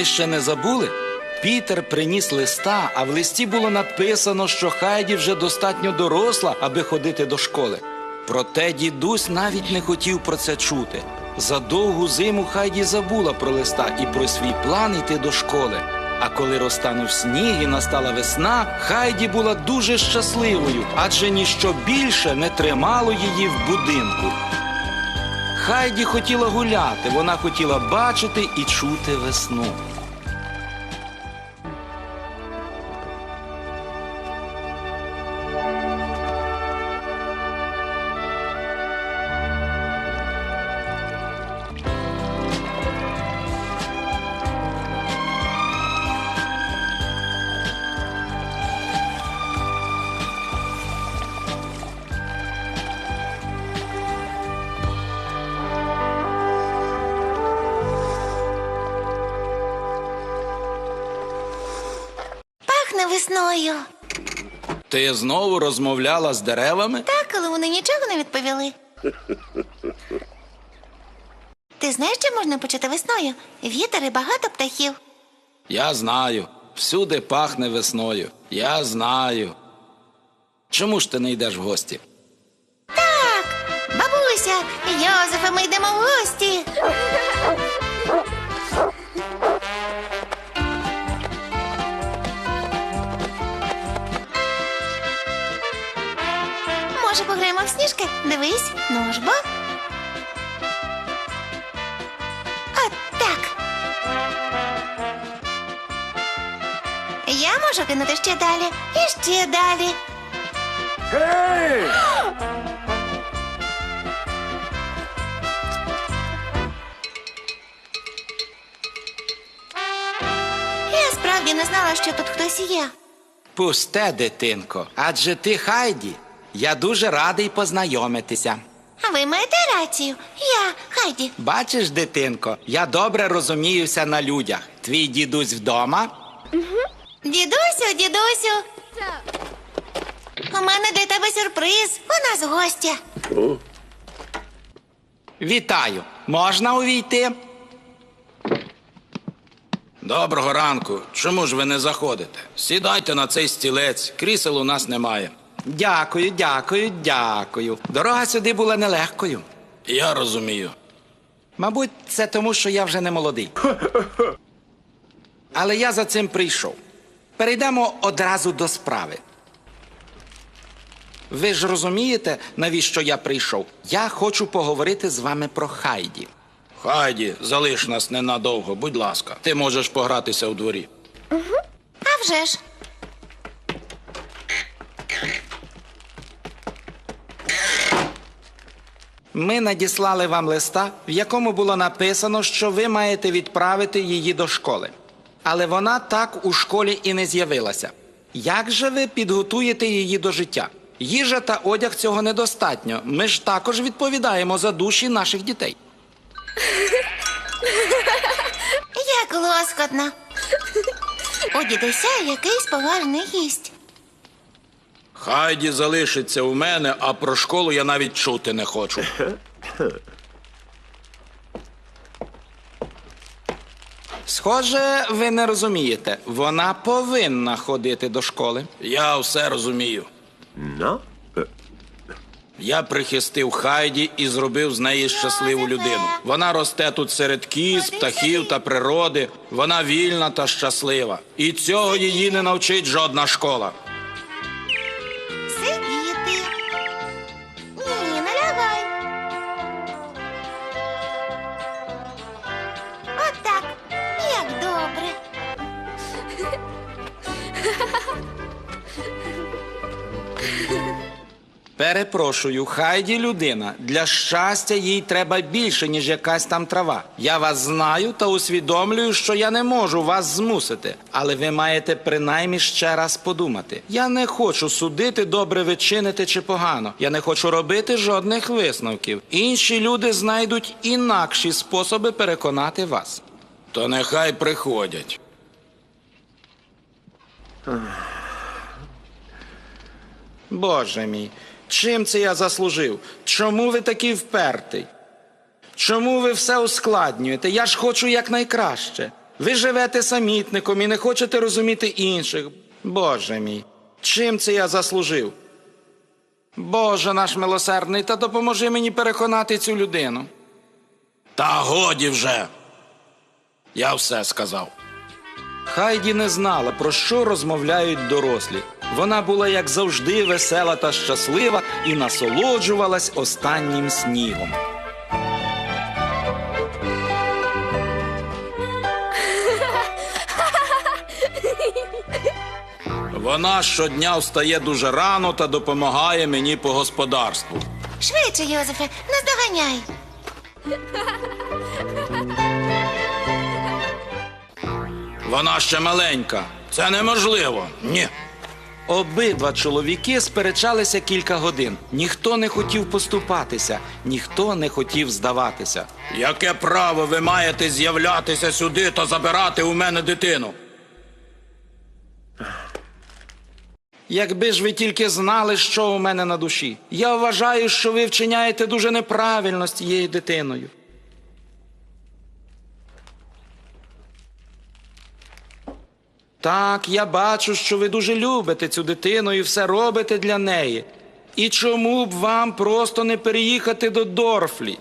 Ви ще не забули? Пітер приніс листа, а в листі було написано, що Хайді вже достатньо доросла, аби ходити до школи. Проте дідусь навіть не хотів про це чути. За довгу зиму Хайді забула про листа і про свій план йти до школи. А коли розтанув сніг і настала весна, Хайді була дуже щасливою, адже ніщо більше не тримало її в будинку. Хайді хотіла гуляти, вона хотіла бачити і чути весну. Весною. Ти знову розмовляла з деревами? Так, але вони нічого не відповіли. Ти знаєш, що можна почати весною? Вітер і багато птахів. Я знаю. Всюди пахне весною. Я знаю. Чому ж ти не йдеш в гості? Так, бабуся, Йозефе, ми йдемо в гості. Може, сніжки? Дивись, ну ж бо. От так. Я можу кинути ще далі і ще далі. Я справді не знала, що тут хтось є. Пусте, дитинко, адже ти Хайді. Я дуже радий познайомитися. А ви маєте рацію. Я Хайді. Бачиш, дитинко, я добре розуміюся на людях. Твій дідусь вдома? Дідусю, дідусю. У мене для тебе сюрприз. У нас гостя. Вітаю. Можна увійти? Доброго ранку. Чому ж ви не заходите? Сідайте на цей стілець. Крісел у нас немає. Дякую, дякую, дякую. Дорога сюди була нелегкою. Я розумію. Мабуть, це тому, що я вже не молодий. Але я за цим прийшов. Перейдемо одразу до справи. Ви ж розумієте, навіщо я прийшов? Я хочу поговорити з вами про Хайді. Хайді, залиш нас ненадовго, будь ласка. Ти можеш погратися у дворі. А вже ж. Ми надіслали вам листа, в якому було написано, що ви маєте відправити її до школи. Але вона так у школі і не з'явилася. Як же ви підготуєте її до життя? Їжа та одяг цього недостатньо. Ми ж також відповідаємо за душі наших дітей. Як лоскотно. У якийсь поважний гість. Хайді залишиться у мене, а про школу я навіть чути не хочу. Схоже, ви не розумієте. Вона повинна ходити до школи. Я все розумію. No? Я прихистив Хайді і зробив з неї щасливу людину. Вона росте тут серед кіз, птахів та природи. Вона вільна та щаслива. І цього її не навчить жодна школа. Перепрошую, Хайді людина. Для щастя їй треба більше, ніж якась там трава. Я вас знаю та усвідомлюю, що я не можу вас змусити. Але ви маєте принаймні ще раз подумати. Я не хочу судити, добре ви чините чи погано. Я не хочу робити жодних висновків. Інші люди знайдуть інакші способи переконати вас. То нехай приходять. Боже мій, чим це я заслужив? Чому ви такий впертий? Чому ви все ускладнюєте? Я ж хочу якнайкраще. Ви живете самітником і не хочете розуміти інших. Боже мій, чим це я заслужив? Боже наш милосердний, та допоможи мені переконати цю людину. Та годі вже. Я все сказав. Хайді не знала, про що розмовляють дорослі. Вона була, як завжди, весела та щаслива і насолоджувалась останнім снігом. Вона щодня встає дуже рано та допомагає мені по господарству. Швидше, Йозефе, наздоганяй. Вона ще маленька. Це неможливо. Ні. Обидва чоловіки сперечалися кілька годин. Ніхто не хотів поступатися, ніхто не хотів здаватися. Яке право ви маєте з'являтися сюди та забирати у мене дитину? Якби ж ви тільки знали, що у мене на душі. Я вважаю, що ви вчиняєте дуже неправильно з цією дитиною. Так, я бачу, що ви дуже любите цю дитину і все робите для неї. І чому б вам просто не переїхати до Дорфлі?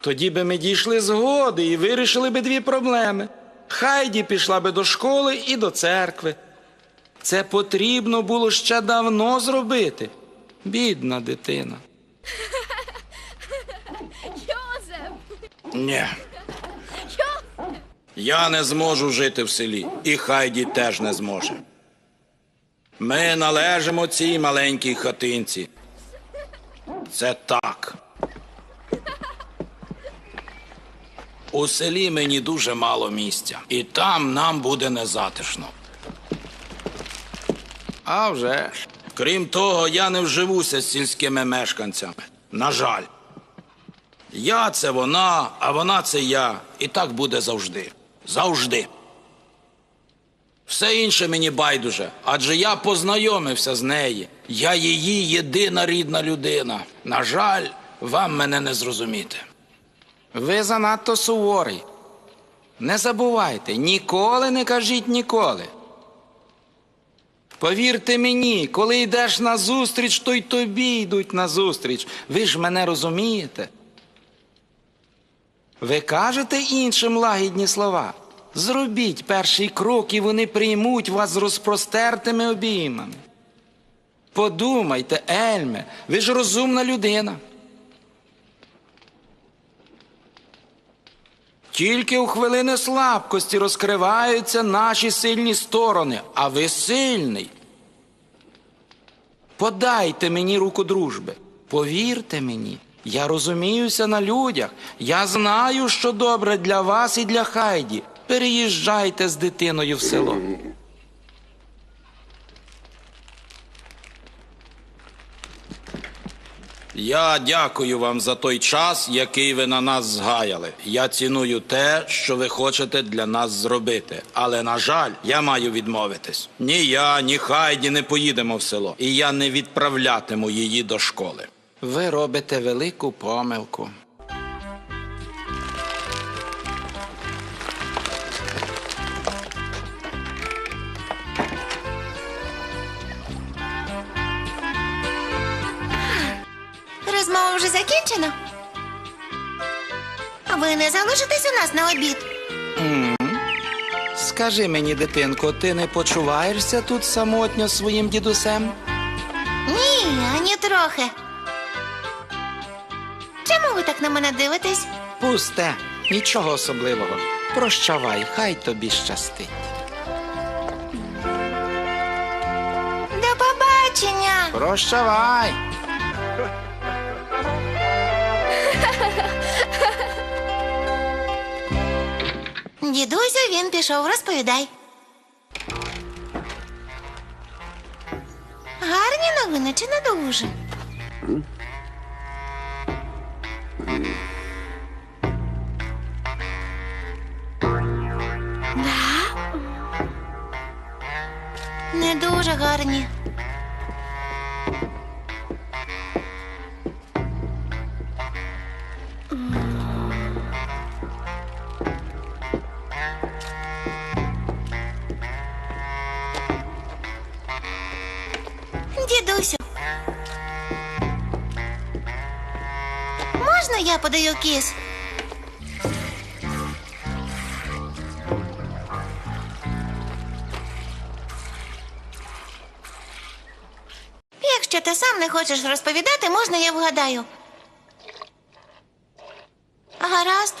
Тоді би ми дійшли згоди і вирішили би дві проблеми. Хайді пішла би до школи і до церкви. Це потрібно було ще давно зробити. Бідна дитина. Йозеф! Ні. Я не зможу жити в селі, і Хайді теж не зможе. Ми належимо цій маленькій хатинці. Це так. У селі мені дуже мало місця, і там нам буде незатишно. А вже ж. Крім того, я не вживуся з сільськими мешканцями. На жаль. Я це вона, а вона це я. І так буде завжди. Завжди. Все інше мені байдуже, адже я познайомився з нею. Я її єдина рідна людина. На жаль, вам мене не зрозуміти. Ви занадто суворий. Не забувайте, ніколи не кажіть ніколи. Повірте мені, коли йдеш на зустріч, то й тобі йдуть на зустріч. Ви ж мене розумієте. Ви кажете іншим лагідні слова. Зробіть перший крок, і вони приймуть вас з розпростертими обіймами. Подумайте, Ельме, ви ж розумна людина. Тільки у хвилини слабкості розкриваються наші сильні сторони, а ви сильний. Подайте мені руку дружби. Повірте мені, я розуміюся на людях. Я знаю, що добре для вас і для Хайді. Переїжджайте з дитиною в село. Я дякую вам за той час, який ви на нас згаяли. Я ціную те, що ви хочете для нас зробити. Але, на жаль, я маю відмовитись. Ні я, ні Хайді не поїдемо в село, і я не відправлятиму її до школи. Ви робите велику помилку. Ви не залишитесь у нас на обід? Скажи мені, дитинко, ти не почуваєшся тут самотньо з своїм дідусем? Ні, ані трохи. Чому ви так на мене дивитесь? Пусте, нічого особливого. Прощавай, хай тобі щастить. До побачення! Прощавай. Дідусю, він пішов, розповідай. Гарні новини чи не дуже? Не дуже гарні. Подаю кіс? Якщо ти сам не хочеш розповідати, можна я вгадаю. Гаразд.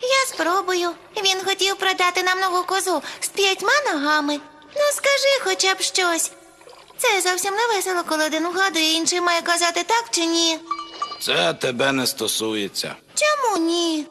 Я спробую. Він хотів продати нам нову козу з п'ятьма ногами. Ну, скажи хоча б щось. Це зовсім не весело, коли один вгадує, інший має казати так чи ні. Це тебе не стосується. Чому ні?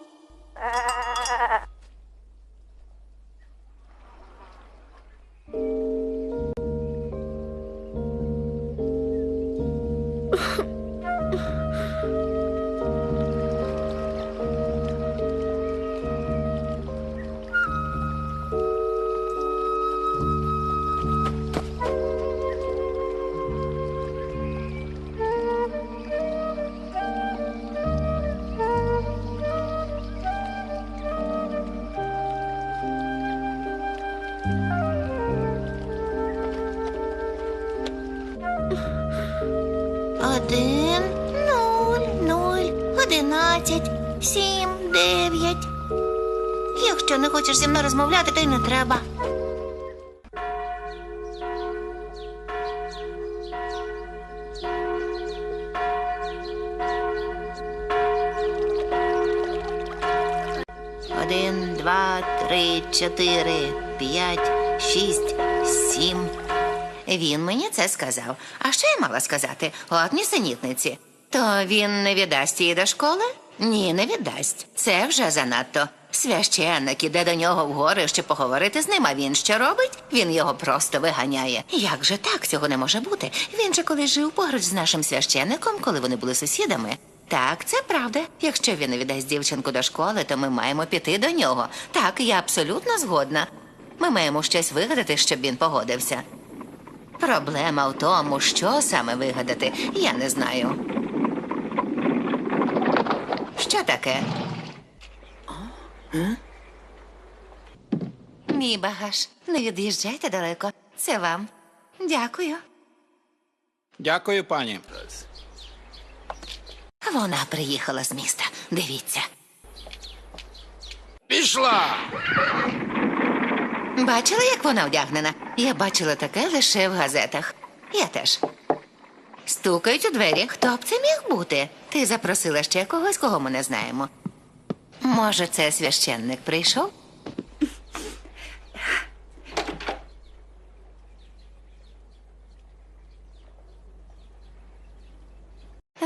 Одинадцять, сім, дев'ять. Якщо не хочеш зі мною розмовляти, то й не треба. Один, два, три, чотири, п'ять, шість, сім. Він мені це сказав. А що я мала сказати? От нісенітниці. То він не віддасть її до школи? Ні, не віддасть. Це вже занадто. Священник іде до нього в гори, щоб поговорити з ним, а він що робить? Він його просто виганяє. Як же так цього не може бути? Він же колись жив поруч з нашим священником, коли вони були сусідами. Так, це правда. Якщо він не віддасть дівчинку до школи, то ми маємо піти до нього. Так, я абсолютно згодна. Ми маємо щось вигадати, щоб він погодився. Проблема в тому, що саме вигадати, я не знаю. Що таке? Мій багаж. Не від'їжджайте далеко. Це вам. Дякую. Дякую, пані. Вона приїхала з міста. Дивіться. Пішла. Бачила, як вона одягнена? Я бачила таке лише в газетах. Я теж. Стукають у двері. Хто б це міг бути? Ти запросила ще когось, кого ми не знаємо. Може, це священник прийшов?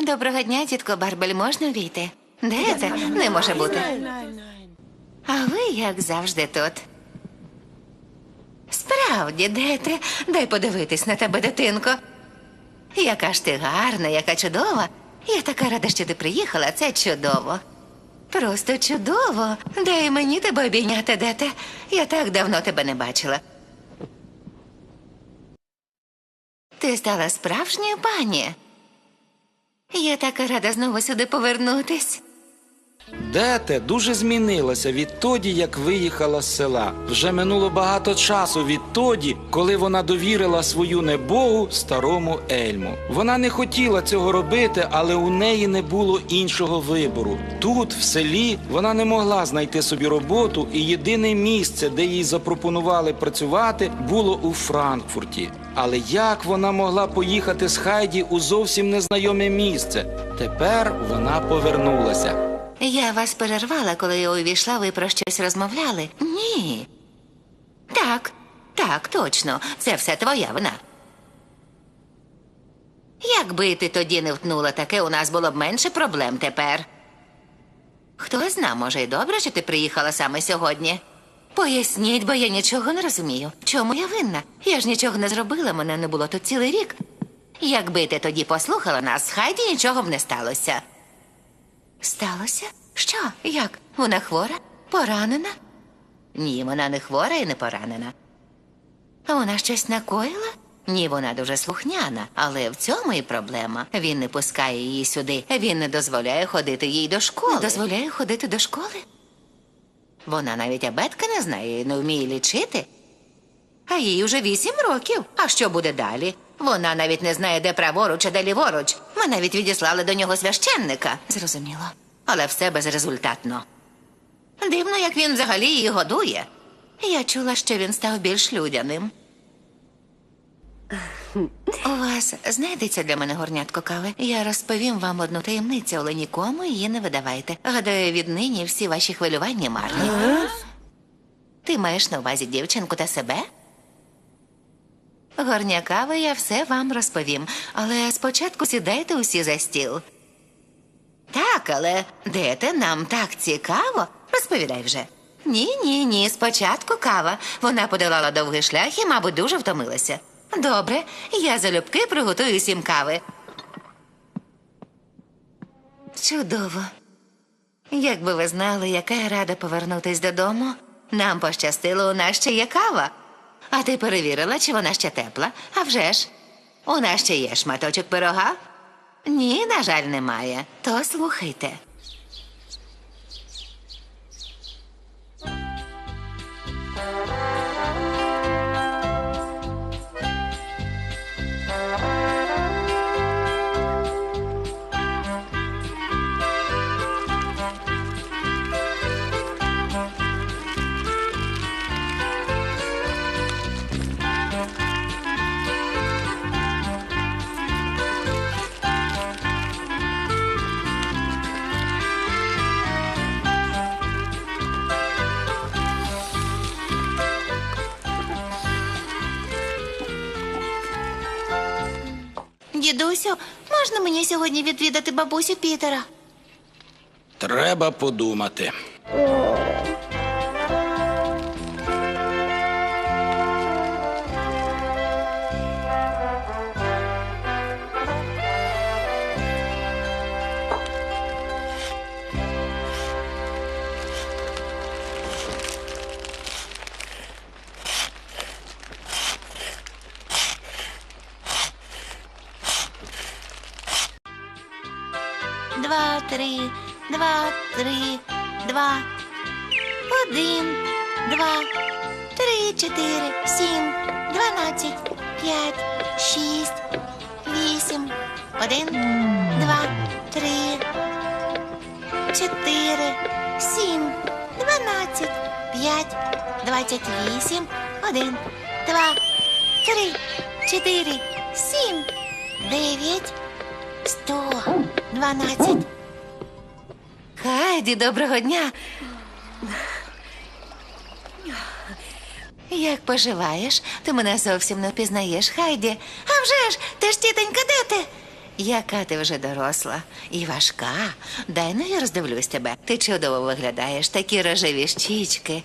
Доброго дня, тітко Барбель, можна війти? Де це? Не може бути. А ви, як завжди, тут. Справді, де ти? Дай подивитись на тебе, дитинко. Яка ж ти гарна, яка чудова. Я така рада, що ти приїхала, це чудово. Просто чудово. Дай мені тебе обійняти, де ти. Я так давно тебе не бачила. Ти стала справжньою пані. Я така рада знову сюди повернутись. Дете дуже змінилася відтоді, як виїхала з села. Вже минуло багато часу відтоді, коли вона довірила свою небогу старому Ельму. Вона не хотіла цього робити, але у неї не було іншого вибору. Тут, в селі, вона не могла знайти собі роботу, і єдине місце, де їй запропонували працювати, було у Франкфурті. Але як вона могла поїхати з Хайді у зовсім незнайоме місце? Тепер вона повернулася. Я вас перервала, коли я увійшла, ви про щось розмовляли? Ні. Так, так, точно. Це все твоя вина. Якби ти тоді не втнула таке, у нас було б менше проблем тепер. Хто зна, може, й добре, що ти приїхала саме сьогодні. Поясніть, бо я нічого не розумію. Чому я винна? Я ж нічого не зробила, мене не було тут цілий рік. Якби ти тоді послухала нас, Хайді нічого б не сталося. Сталося? Що? Як? Вона хвора? Поранена? Ні, вона не хвора і не поранена. Вона щось накоїла? Ні, вона дуже слухняна, але в цьому і проблема. Він не пускає її сюди. Він не дозволяє ходити їй до школи. Не дозволяє ходити до школи? Вона навіть абетка не знає, і не вміє лічити. А їй уже вісім років. А що буде далі? Вона навіть не знає, де праворуч, а де ліворуч. Ми навіть відіслали до нього священника. Зрозуміло. Але все безрезультатно. Дивно, як він взагалі її годує. Я чула, що він став більш людяним. У вас знайдеться для мене горнятко кави. Я розповім вам одну таємницю, але нікому її не видавайте. Гадаю, віднині всі ваші хвилювання марні. Ти маєш на увазі дівчинку та себе? Горня кави, я все вам розповім. Але спочатку сідайте усі за стіл. Так, але де нам так цікаво? Розповідай вже. Ні, ні, ні, спочатку кава. Вона подолала довгий шлях і, мабуть, дуже втомилася. Добре, я залюбки приготую сім кави. Чудово. Якби ви знали, яка я рада повернутись додому, нам пощастило, у нас ще є кава. А ти перевірила, чи вона ще тепла? А вже ж. У нас ще є шматочок пирога? Ні, на жаль, немає. То слухайте. Дідусю, можна мені сьогодні відвідати бабусю Пітера? Треба подумати. Три, два, три, два. Один, два, три, чотири, сім, дванадцять, п'ять, шість, вісім. Один, два, три, чотири, сім, дванадцять, п'ять, двадцять вісім. Один, два, три, чотири, сім, дев'ять. Сто дванадцять. Хайді, доброго дня. Як поживаєш? Ти мене зовсім не впізнаєш, Хайді. А вже ж, ти ж тітонька, де? Яка ти вже доросла і важка. Дай ну я роздивлюсь тебе. Ти чудово виглядаєш, такі рожеві щічки.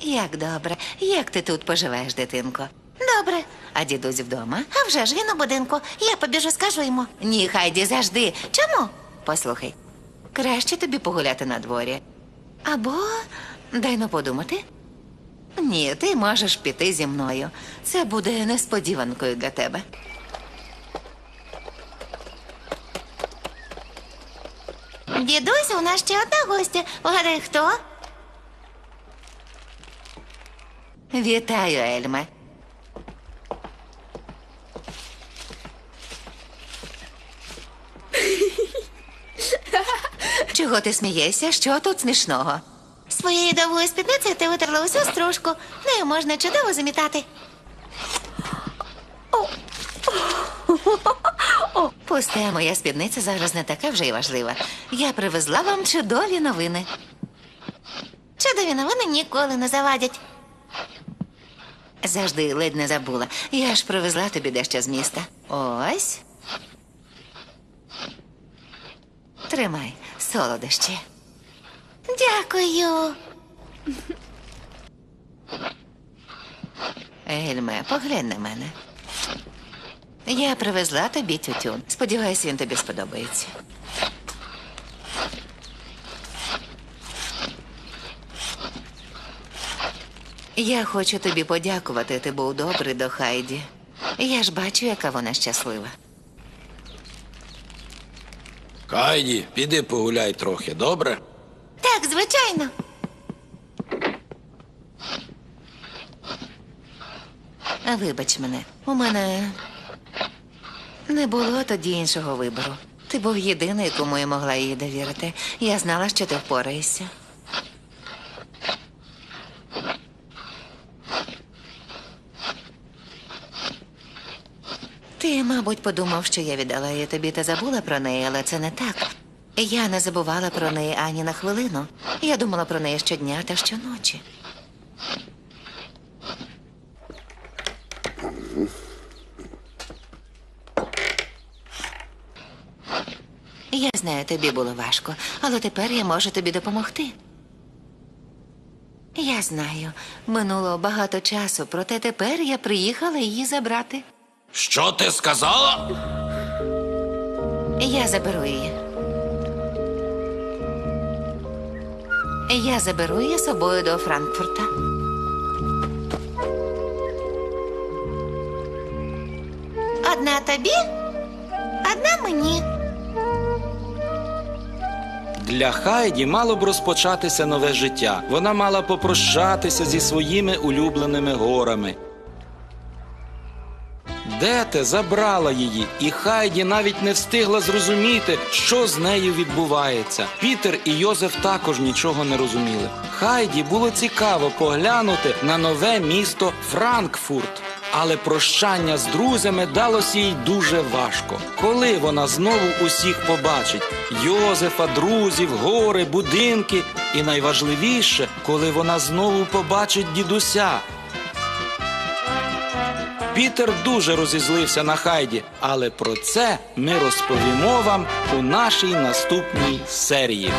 Як добре. Як ти тут поживаєш, дитинко? Добре. А дідусь вдома? А вже ж він у будинку. Я побіжу, скажу йому. Ні, Хайді, завжди. Чому? Послухай, краще тобі погуляти на дворі. Або дай ну подумати. Ні, ти можеш піти зі мною. Це буде несподіванкою для тебе. Дідусь, у нас ще одна гостя. Вгадай, хто? Вітаю, Ельме. Чого ти смієшся? Що тут смішного? Своєю довгою спідницею ти витерла усю стружку. Нею можна чудово замітати. Пусте, моя спідниця зараз не така вже й важлива. Я привезла вам чудові новини. Чудові новини ніколи не завадять. Завжди ледь не забула. Я ж привезла тобі дещо з міста. Ось. Тримай, солодощі. Дякую. Ельме, поглянь на мене. Я привезла тобі тютюн. Сподіваюсь, він тобі сподобається. Я хочу тобі подякувати. Ти був добрий до Хайді. Я ж бачу, яка вона щаслива. Хайді, піди погуляй трохи, добре? Так, звичайно. А Вибач мене, у мене не було тоді іншого вибору. Ти був єдиний, кому я могла її довірити. Я знала, що ти впораєшся. Ти, мабуть, подумав, що я віддала її тобі та забула про неї, але це не так. Я не забувала про неї ані на хвилину. Я думала про неї щодня та щоночі. Я знаю, тобі було важко, але тепер я можу тобі допомогти. Я знаю, минуло багато часу, проте тепер я приїхала її забрати. Що ти сказала? Я заберу її. Я заберу її з собою до Франкфурта. Одна тобі, одна мені. Для Хайді мало б розпочатися нове життя. Вона мала попрощатися зі своїми улюбленими горами. Дете забрала її, і Хайді навіть не встигла зрозуміти, що з нею відбувається. Пітер і Йозеф також нічого не розуміли. Хайді було цікаво поглянути на нове місто Франкфурт. Але прощання з друзями далося їй дуже важко. Коли вона знову усіх побачить Йозефа, друзів, гори, будинки, і найважливіше, коли вона знову побачить дідуся. Пітер дуже розізлився на Хайді, але про це ми розповімо вам у нашій наступній серії.